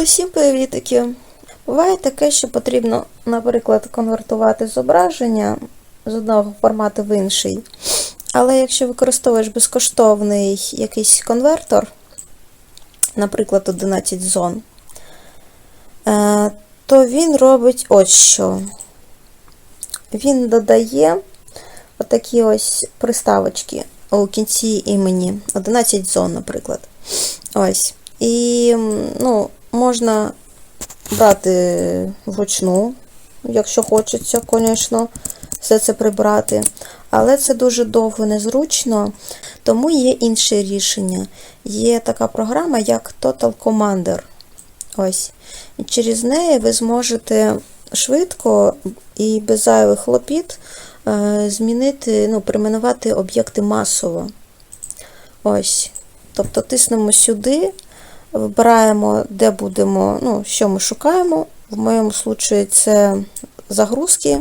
Усім привітики! Буває таке, що потрібно, наприклад, конвертувати зображення з одного формату в інший. Але якщо використовуєш безкоштовний якийсь конвертор, наприклад, 11 зон, е, то він робить ось що. Він додає отакі ось приставочки у кінці імені. 11 зон, наприклад. Ось. І ну, можна брати вручну, якщо хочеться, звісно, все це прибрати. Але це дуже довго незручно, тому є інше рішення. Є така програма, як Total Commander. Ось. І через неї ви зможете швидко і без зайвих хлопіт е, змінити, ну, перейменувати об'єкти масово. Ось. Тобто тиснемо сюди, вибираємо, де будемо, ну, що ми шукаємо. В моєму випадку це загрузки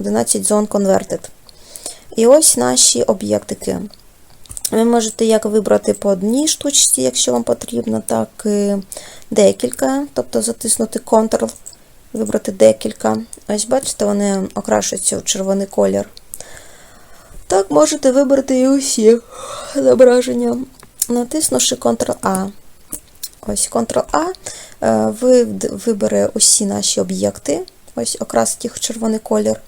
11 зон Converted. І ось наші об'єктики. Ви можете як вибрати по одній штучці, якщо вам потрібно, так і декілька, тобто затиснути Ctrl, вибрати декілька. Ось, бачите, вони окрашуються в червоний колір. Так, можете вибрати і усі зображення, натиснувши Ctrl-A. Ось Ctrl-A, е, ви вибере усі наші об'єкти, ось окрасить їх червоний колір.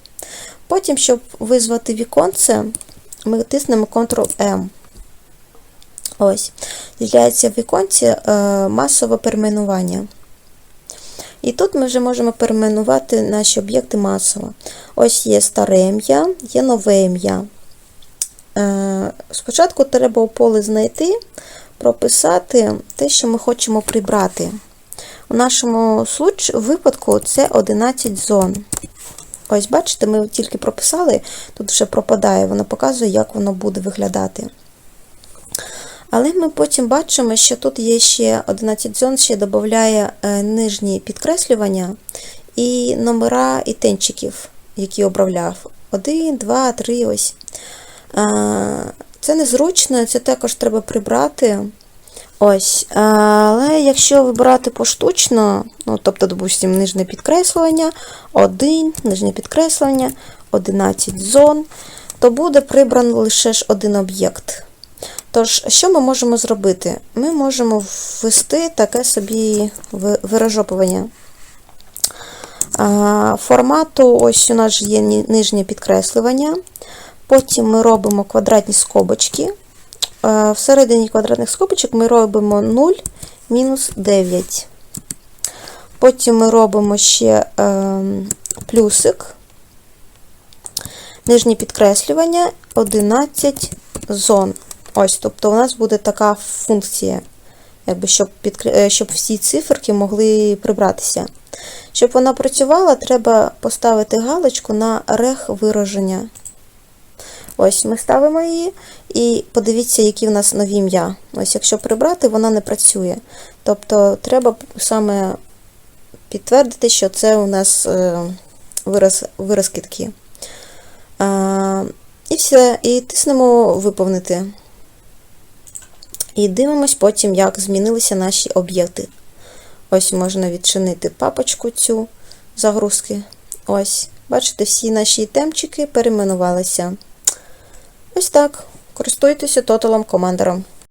Потім, щоб визвати віконце, ми тиснемо Ctrl-M. Ось, з'являється в віконці е, масове перейменування. І тут ми вже можемо перейменувати наші об'єкти масово. Ось є старе ім'я, є нове ім'я. Спочатку треба у поле знайти, прописати те, що ми хочемо прибрати. У нашому випадку це 11 зон. Ось, бачите, ми тільки прописали, тут вже пропадає, воно показує, як воно буде виглядати. Але ми потім бачимо, що тут є ще 11 зон, ще додає е, нижні підкреслювання і номера і тенчиків, які обравляв. 1, 2, 3, ось. Це незручно, це також треба прибрати. Ось, але якщо вибирати поштучно, ну, тобто, допустимо, нижнє підкреслення, 1, нижнє підкреслення, 11 зон, то буде прибрано лише ж один об'єкт. Тож, що ми можемо зробити? Ми можемо ввести таке собі ви- виражопування. Формату, ось у нас є нижнє підкреслювання. Потім ми робимо квадратні скобочки. Е, Всередині квадратних скобочок ми робимо 0 мінус 9. Потім ми робимо ще е, плюсик, нижнє підкреслювання 11 зон. Ось, тобто у нас буде така функція, якби, щоб, підкр... е, щоб всі циферки могли прибратися. Щоб вона працювала, треба поставити галочку на рех вираження. Ось ми ставимо її, і подивіться, які в нас нові ім'я. Ось, якщо прибрати, вона не працює. Тобто, треба саме підтвердити, що це у нас е, вираз, виразки такі. А, і все. І тиснемо виповнити. І дивимось потім, як змінилися наші об'єкти. Ось можна відчинити папочку цю загрузки. Ось, бачите, всі наші темчики перейменувалися. Ось так. Користуйтеся тоталом командером.